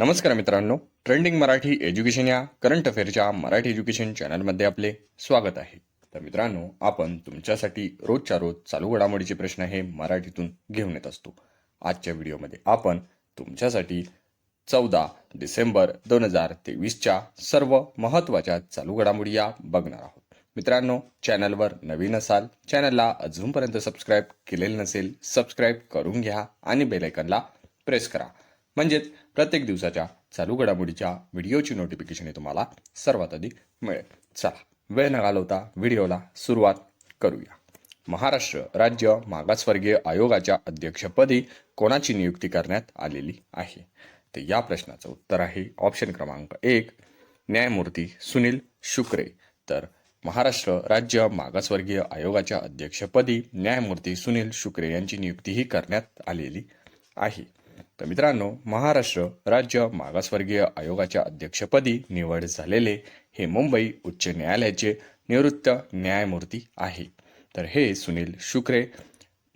नमस्कार मित्रांनो. Trending Marathi education या करंट अफेअरच्या मराठी एज्युकेशन चॅनलमध्ये आपले स्वागत आहे. तर मित्रांनो आपण तुमच्यासाठी रोजच्या रोज चालू घडामोडीचे प्रश्न हे मराठीतून घेऊन येत असतो. आजच्या व्हिडिओमध्ये आपण तुमच्यासाठी चौदा डिसेंबर दोन हजार तेवीसच्या सर्व महत्त्वाच्या चालू घडामोडी या बघणार आहोत. मित्रांनो चॅनलवर नवीन असाल चॅनलला अजूनपर्यंत सबस्क्राईब केलेलं नसेल सबस्क्राईब करून घ्या आणि बेलायकनला प्रेस करा. म्हणजेच प्रत्येक दिवसाच्या चालू घडामोडीच्या व्हिडिओची नोटिफिकेशन हे तुम्हाला सर्वात आधी मिळेल. चला वेळ न घालवता व्हिडिओला सुरुवात करूया. महाराष्ट्र राज्य मागासवर्गीय आयोगाच्या अध्यक्षपदी कोणाची नियुक्ती करण्यात आलेली आहे? तर या प्रश्नाचं उत्तर आहे ऑप्शन क्रमांक एक न्यायमूर्ती सुनील शुक्रे. तर महाराष्ट्र राज्य मागासवर्गीय आयोगाच्या अध्यक्षपदी न्यायमूर्ती सुनील शुक्रे यांची नियुक्तीही करण्यात आलेली आहे. तर मित्रांनो महाराष्ट्र राज्य मागासवर्गीय आयोगाच्या अध्यक्षपदी निवड झालेले हे मुंबई उच्च न्यायालयाचे निवृत्त न्यायमूर्ती आहे. तर हे सुनील शुक्रे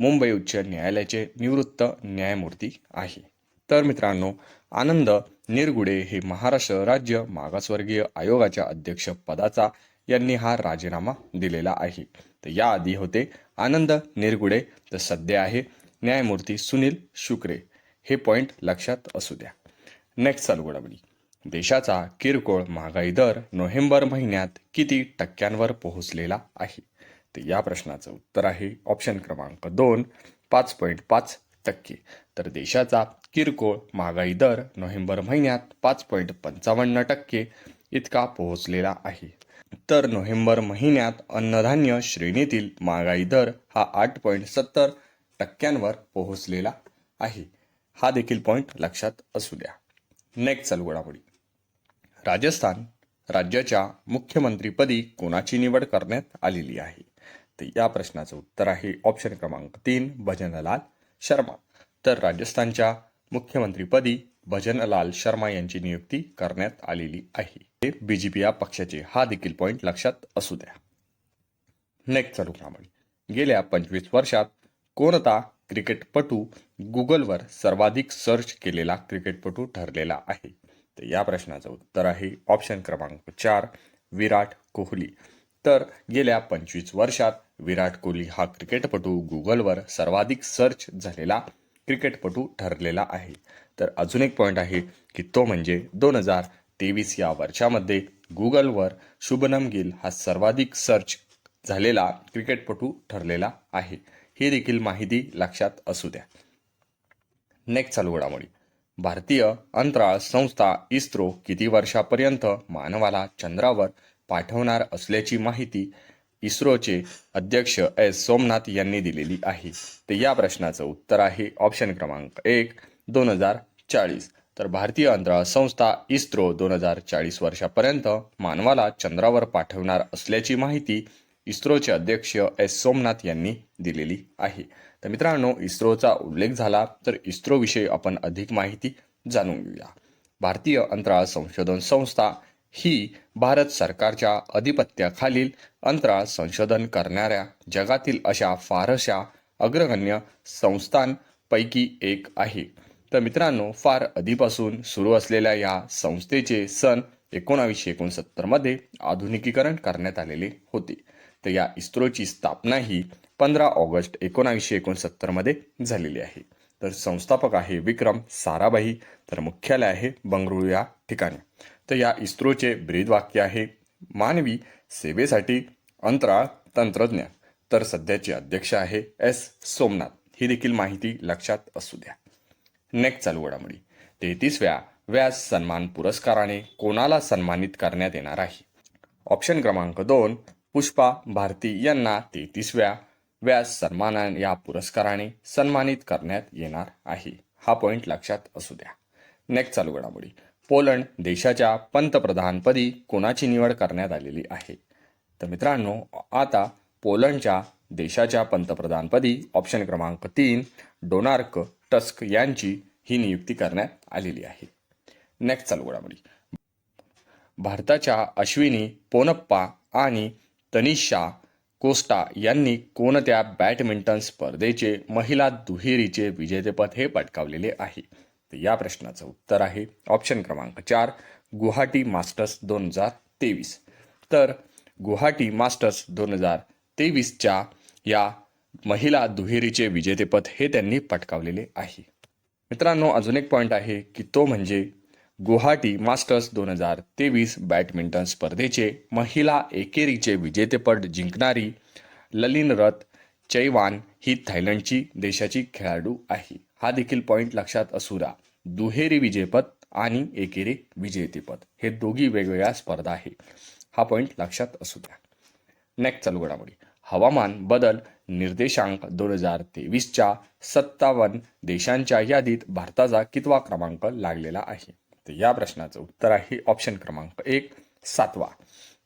मुंबई उच्च न्यायालयाचे निवृत्त न्यायमूर्ती आहे. तर मित्रांनो आनंद निरगुडे हे महाराष्ट्र राज्य मागासवर्गीय आयोगाच्या अध्यक्षपदाचा यांनी हा राजीनामा दिलेला आहे. तर याआधी होते आनंद निरगुडे तर सध्या आहे न्यायमूर्ती सुनील शुक्रे. हे पॉईंट लक्षात असू द्या. नेक्स्ट चालू घडामोडी. देशाचा किरकोळ महागाई दर नोव्हेंबर महिन्यात किती टक्क्यांवर पोहोचलेला आहे? तर या प्रश्नाचं उत्तर आहे ऑप्शन क्रमांक दोन पाच पॉईंट पाच टक्के. तर देशाचा किरकोळ महागाई दर नोव्हेंबर महिन्यात पाच पॉईंट पंचावन्न टक्के इतका पोहोचलेला आहे. तर नोव्हेंबर महिन्यात अन्नधान्य श्रेणीतील महागाई दर हा आठ पॉईंट सत्तर टक्क्यांवर पोहोचलेला आहे. हा देखील पॉईंट लक्षात असू द्या. नेक्स्ट चालू घडामोडी. राजस्थान राज्याच्या मुख्यमंत्रीपदी कोणाची निवड करण्यात आलेली आहे? तर या प्रश्नाचं उत्तर आहे ऑप्शन क्रमांक तीन भजनलाल शर्मा. तर राजस्थानच्या मुख्यमंत्रीपदी भजनलाल शर्मा यांची नियुक्ती करण्यात आलेली आहे. हे बीजेपी या पक्षाचे हा देखील पॉईंट लक्षात असू द्या. नेक्स्ट चालू घडामोडी. गेल्या पंचवीस वर्षात कोणता क्रिकेटपटू गुगलवर सर्वाधिक सर्च केलेला क्रिकेटपटू ठरलेला आहे. तर या प्रश्नाचं उत्तर आहे ऑप्शन क्रमांक चार विराट कोहली. तर गेल्या पंचवीस वर्षात विराट कोहली हा क्रिकेटपटू गुगलवर सर्वाधिक सर्च झालेला क्रिकेटपटू ठरलेला आहे. तर अजून एक पॉईंट आहे की तो म्हणजे दोन हजार तेवीस या वर्षामध्ये गुगलवर शुभनम गिल हा सर्वाधिक सर्च झालेला क्रिकेटपटू ठरलेला आहे. ही देखील माहिती लक्षात असू द्या. नेक्स्ट चालू घडामोडी. भारतीय अंतराळ संस्था इस्रो किती वर्षापर्यंत मानवाला चंद्रावर पाठवणार असल्याची माहिती इस्रोचे अध्यक्ष एस. सोमनाथ यांनी दिलेली आहे. तर या प्रश्नाचं उत्तर आहे. ऑप्शन क्रमांक एक दोन हजार चाळीस. तर भारतीय अंतराळ संस्था इस्रो दोन हजार चाळीस वर्षापर्यंत मानवाला चंद्रावर पाठवणार असल्याची माहिती इस्रोचे अध्यक्ष एस. सोमनाथ यांनी दिलेली आहे. तर मित्रांनो इस्रोचा उल्लेख झाला तर इस्रोविषयी आपण अधिक माहिती जाणून घेऊया. भारतीय अंतराळ संशोधन संस्था ही भारत सरकारच्या अधिपत्याखालील अंतराळ संशोधन करणाऱ्या जगातील अशा फारशा अग्रगण्य संस्थांपैकी एक आहे. तर मित्रांनो फार आधीपासून सुरू असलेल्या या संस्थेचे सन एकोणावीसशे एकोणसत्तरमध्ये आधुनिकीकरण करण्यात आलेले होते. तर या इस्रोची स्थापना ही पंधरा ऑगस्ट एकोणावीसशे एकोणसत्तरमध्ये झालेली आहे. तर संस्थापक आहे विक्रम साराभाई तर मुख्यालय आहे बंगळुरू या ठिकाणी. तर या इस्रोचे ब्रीदवाक्य आहे मानवी सेवेसाठी अंतराळ तंत्रज्ञान तर सध्याचे अध्यक्ष आहे एस सोमनाथ. ही देखील माहिती लक्षात असू द्या. नेक्स्ट चालू घडामोडी. तेहतीसव्या व्यास सन्मान पुरस्काराने कोणाला सन्मानित करण्यात येणार आहे? ऑप्शन क्रमांक दोन पुष्पा भारती यांना तेहतीसव्या व्यास सन्मान या पुरस्काराने सन्मानित करण्यात येणार आहे. हा पॉईंट लक्षात असू द्या. नेक्स्ट चालू घडामोडी. पोलंड देशाच्या पंतप्रधानपदी कोणाची निवड करण्यात आलेली आहे? तर मित्रांनो आता पोलंडच्या देशाच्या पंतप्रधानपदी ऑप्शन क्रमांक तीन डोनार्क टस्क यांची ही नियुक्ती करण्यात आलेली आहे. नेक्स्ट चालू घडामोडी. भारताच्या अश्विनी पोनप्पा आणि तनिषा कोस्टा यांनी कोणत्या बॅडमिंटन स्पर्धेचे महिला दुहेरीचे विजेतेपद हे पटकावलेले आहे? तर या प्रश्नाचं उत्तर आहे ऑप्शन क्रमांक चार गुवाहाटी मास्टर्स दोन हजार तेवीस. तर गुवाहाटी मास्टर्स दोन हजार तेवीसच्या या महिला दुहेरीचे विजेतेपद हे त्यांनी पटकावलेले आहे. मित्रांनो अजून एक पॉईंट आहे की तो म्हणजे गुवाहाटी मास्टर्स दोन हजार तेवीस बॅडमिंटन स्पर्धेचे महिला एकेरीचे विजेतेपद जिंकणारी ललिन रथ चैवान ही थायलंडची देशाची खेळाडू आहे. हा देखील पॉईंट लक्षात असू द्या दुहेरी विजेपद आणि एकेरी विजेतेपद. हे दोघी वेगवेगळ्या स्पर्धा आहे. हा पॉईंट लक्षात असू द्या नेक्स्ट चालू घडामोडी. हवामान बदल निर्देशांक दोन हजार तेवीसच्या सत्तावन्न देशांच्या यादीत भारताचा कितवा क्रमांक लागलेला आहे? तर या प्रश्नाचं उत्तर आहे ऑप्शन क्रमांक एक सातवा.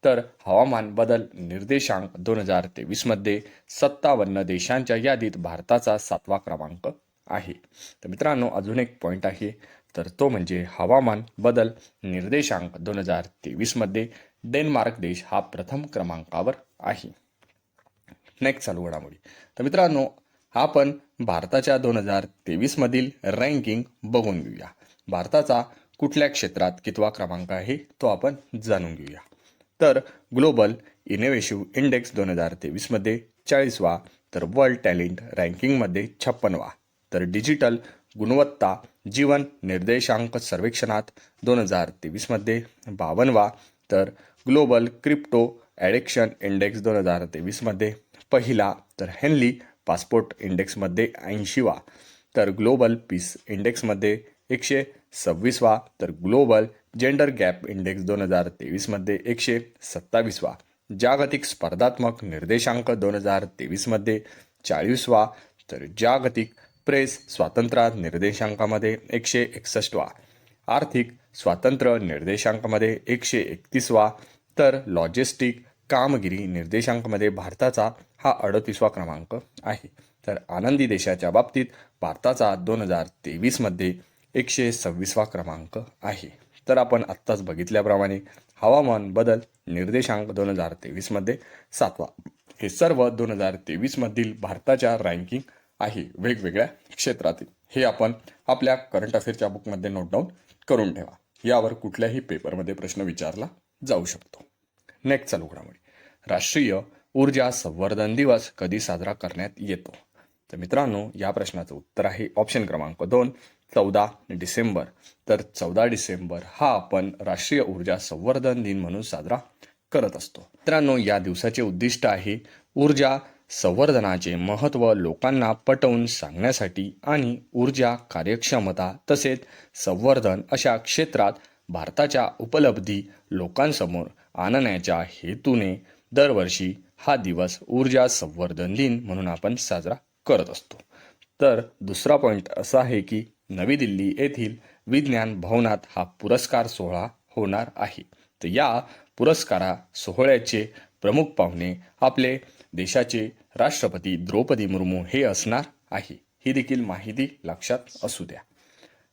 तर हवामान बदल निर्देशांक दोन हजार तेवीसमध्ये सत्तावन्न देशांच्या यादीत भारताचा सातवा क्रमांक आहे. तर मित्रांनो अजून एक पॉईंट आहे. तर तो म्हणजे हवामान बदल निर्देशांक दोन हजार तेवीसमध्ये डेन्मार्क देश हा प्रथम क्रमांकावर आहे. नेक्स्ट चालू घडामोडी. तर मित्रांनो आपण भारताच्या दोन हजार तेवीसमधील रँकिंग बघून घेऊया. भारताचा कुठल्या क्षेत्रात कितवा क्रमांक आहे तो आपण जाणून घेऊया. तर ग्लोबल इनोव्हेशिव्ह इंडेक्स दोन हजार तेवीसमध्ये चाळीसवा तर वर्ल्ड टॅलेंट रँकिंगमध्ये छप्पनवा तर डिजिटल गुणवत्ता जीवन निर्देशांक सर्वेक्षणात दोन हजार तेवीसमध्ये बावनवा तर ग्लोबल क्रिप्टो ॲडिक्शन इंडेक्स दोन हजार तेवीसमध्ये पहिला तर हेनली पासपोर्ट इंडेक्समध्ये ऐंशीवा तर ग्लोबल पीस इंडेक्समध्ये एकशे सव्वीसवा तर ग्लोबल जेंडर गॅप इंडेक्स दोन हजार तेवीसमध्ये एकशे सत्तावीसवा. जागतिक स्पर्धात्मक निर्देशांक दोन हजार तेवीसमध्ये चाळीसवा तर जागतिक प्रेस स्वातंत्र्य निर्देशांकामध्ये एकशे एकसष्टवा. आर्थिक स्वातंत्र्य निर्देशांकामध्ये एकशे एकतीसवा तर लॉजिस्टिक कामगिरी निर्देशांकामध्ये भारताचा हा अडतीसवा क्रमांक आहे. तर आनंदी देशाच्या बाबतीत भारताचा दोन हजार तेवीसमध्ये एकशे सव्वीसवा क्रमांक आहे. तर आपण आत्ताच बघितल्याप्रमाणे हवामान बदल निर्देशांक दोन हजार तेवीसमध्ये सातवा. हे सर्व दोन हजार तेवीसमधील भारताच्या रँकिंग आहे. वेगवेगळ्या क्षेत्रातील. हे आपण आपल्या करंट अफेअरच्या बुकमध्ये नोट डाऊन करून ठेवा. यावर कुठल्याही पेपरमध्ये प्रश्न विचारला जाऊ शकतो. नेक्स्ट चालू घडामोडी. राष्ट्रीय ऊर्जा संवर्धन दिवस कधी साजरा करण्यात येतो? तर मित्रांनो या प्रश्नाचं उत्तर आहे ऑप्शन क्रमांक दोन चौदा डिसेंबर. तर चौदा डिसेंबर हा आपण राष्ट्रीय ऊर्जा संवर्धन दिन म्हणून साजरा करत असतो. मित्रांनो या दिवसाचे उद्दिष्ट आहे ऊर्जा संवर्धनाचे महत्त्व लोकांना पटवून सांगण्यासाठी आणि ऊर्जा कार्यक्षमता तसेच संवर्धन अशा क्षेत्रात भारताच्या उपलब्धी लोकांसमोर आणण्याच्या हेतूने दरवर्षी हा दिवस ऊर्जा संवर्धन दिन म्हणून आपण साजरा करत असतो. तर दुसरा पॉईंट असा आहे की नवी दिल्ली येथील विज्ञान भवनात हा पुरस्कार सोहळा होणार आहे. तर या पुरस्कारा सोहळ्याचे प्रमुख पाहुणे आपले देशाचे राष्ट्रपती द्रौपदी मुर्मू हे असणार आहे. ही देखील माहिती लक्षात असू द्या.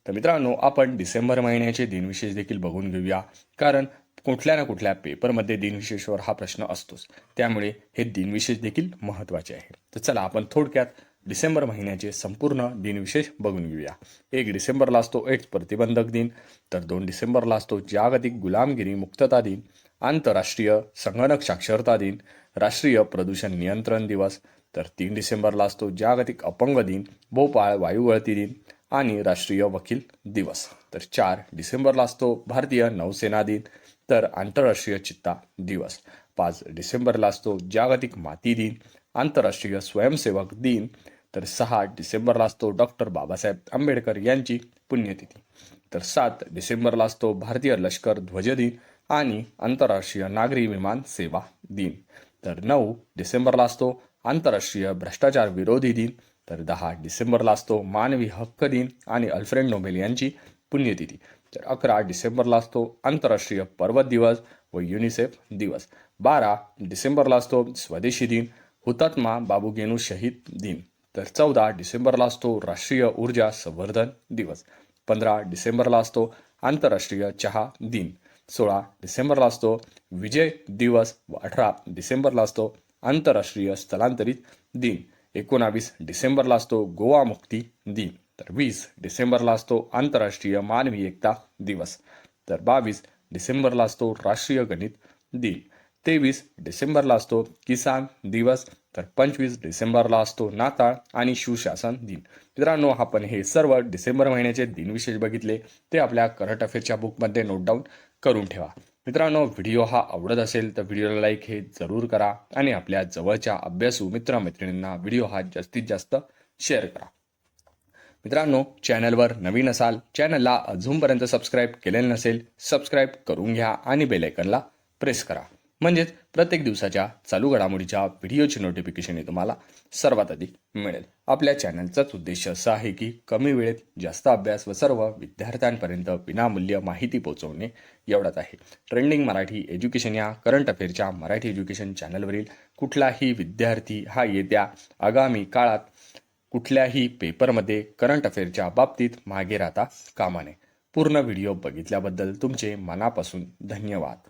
तर मित्रांनो आपण डिसेंबर महिन्याचे दिनविशेष देखील बघून घेऊया. कारण कुठल्या ना कुठल्या पेपरमध्ये दिनविशेषवर हा प्रश्न असतोच. त्यामुळे हे दिनविशेष देखील महत्त्वाचे आहे. तर चला आपण थोडक्यात डिसेंबर महिन्याचे संपूर्ण दिनविशेष बघून घेऊया. एक डिसेंबरला असतो एड्स प्रतिबंधक दिन तर दोन डिसेंबरला असतो जागतिक गुलामगिरी मुक्तता दिन आंतरराष्ट्रीय संगणक साक्षरता दिन राष्ट्रीय प्रदूषण नियंत्रण दिवस तर तीन डिसेंबरला असतो जागतिक अपंग दिन भोपाळ वायुगळती दिन आणि राष्ट्रीय वकील दिवस. तर चार डिसेंबरला असतो भारतीय नौसेना दिन तर आंतरराष्ट्रीय चित्ता दिवस. पाच डिसेंबरला असतो जागतिक माती दिन आंतरराष्ट्रीय स्वयंसेवक दिन तर सहा डिसेंबरला असतो डॉक्टर बाबासाहेब आंबेडकर यांची पुण्यतिथी. तर सात डिसेंबरला असतो भारतीय लष्कर ध्वज दिन आणि आंतरराष्ट्रीय नागरी विमान सेवा दिन. तर नऊ डिसेंबरला असतो आंतरराष्ट्रीय भ्रष्टाचार विरोधी दिन. तर दहा डिसेंबरला असतो मानवी हक्क दिन आणि अल्फ्रेड नोबेल यांची पुण्यतिथी. तर अकरा डिसेंबरला असतो आंतरराष्ट्रीय पर्वत दिवस व युनिसेफ दिवस. बारा डिसेंबरला असतो स्वदेशी दिन हुतात्मा बाबू गेनू शहीद दिन. तर चौदा डिसेंबरला असतो राष्ट्रीय ऊर्जा संवर्धन दिवस. पंधरा डिसेंबरला असतो आंतरराष्ट्रीय चहा दिन. सोळा डिसेंबरला असतो विजय दिवस व अठरा डिसेंबरला असतो आंतरराष्ट्रीय स्थलांतरित दिन. एकोणावीस डिसेंबरला असतो गोवा मुक्ती दिन. तर वीस डिसेंबरला असतो आंतरराष्ट्रीय मानवी एकता दिवस. तर बावीस डिसेंबरला असतो राष्ट्रीय गणित दिन. तेवीस डिसेंबरला असतो किसान दिवस. तर पंचवीस डिसेंबरला असतो नाताळ आणि सुशासन दिन. मित्रांनो आपण हे सर्व डिसेंबर महिन्याचे दिनविशेष बघितले ते आपल्या करंट अफेअरच्या बुकमध्ये नोट डाऊन करून ठेवा. मित्रांनो व्हिडिओ हा आवडत असेल तर व्हिडिओला लाईक हे जरूर करा आणि आपल्या जवळच्या अभ्यासू मित्रमैत्रिणींना व्हिडिओ हा जास्तीत जास्त शेअर करा. मित्रांनो चॅनलवर नवीन असाल चॅनलला अजूनपर्यंत सबस्क्राईब केलेलं नसेल सबस्क्राईब करून घ्या आणि बेलायकनला प्रेस करा. म्हणजेच प्रत्येक दिवसाच्या चालू घडामोडीच्या व्हिडिओची नोटिफिकेशन हे तुम्हाला सर्वात आधी मिळेल. आपल्या चॅनलचाच उद्देश असा आहे की कमी वेळेत जास्त अभ्यास व सर्व विद्यार्थ्यांपर्यंत विनामूल्य माहिती पोहोचवणे एवढाच आहे. ट्रेंडिंग मराठी एज्युकेशन या करंट अफेअरच्या मराठी एज्युकेशन चॅनलवरील कुठलाही विद्यार्थी हा येत्या आगामी काळात कुठल्याही पेपरमध्ये करंट अफेअरच्या बाबतीत मागे राहता कामा नये. पूर्ण व्हिडिओ बघितल्याबद्दल तुमचे मनापासून धन्यवाद.